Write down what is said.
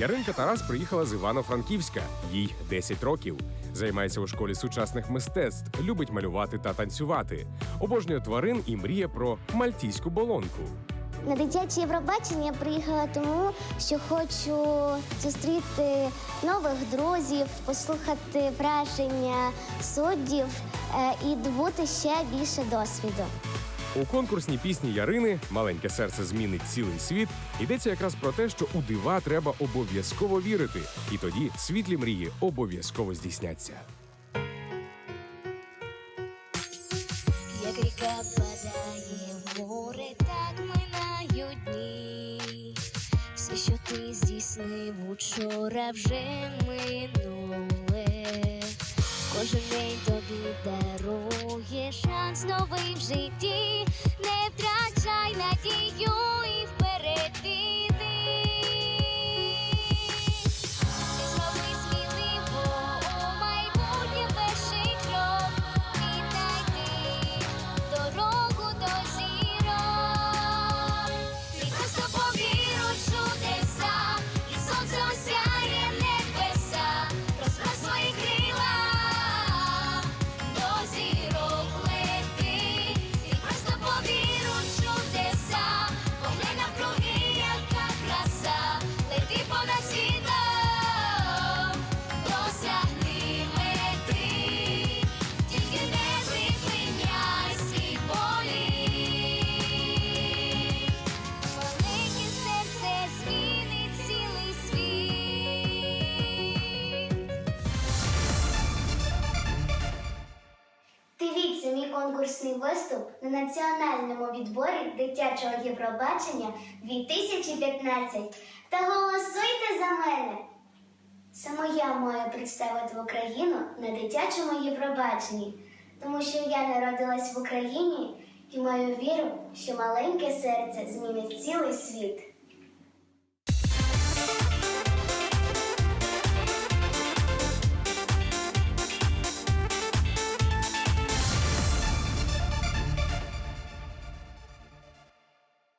Яринка Тарас приїхала з Івано-Франківська. Їй 10 років. Займається у школі сучасних мистецтв, любить малювати та танцювати. Обожнює тварин і мріє про мальтійську болонку. На дитяче Євробачення я приїхала тому, що хочу зустріти нових друзів, послухати враження суддів е, і добути ще більше досвіду. У конкурсній пісні Ярини Маленьке серце змінить цілий світ йдеться якраз про те, що у дива треба обов'язково вірити, і тоді світлі мрії обов'язково здійсняться. Як ріка впадає в море, так минають дні. Все, що ти здійснив учора, вже минуле. Кожен день тобі дарує шанс новий в житті. Дивіться мій конкурсний виступ на національному відборі дитячого Євробачення 2015 та голосуйте за мене. Саме я маю представити Україну на дитячому Євробаченні, тому що я народилась в Україні і маю віру, що маленьке серце змінить цілий світ.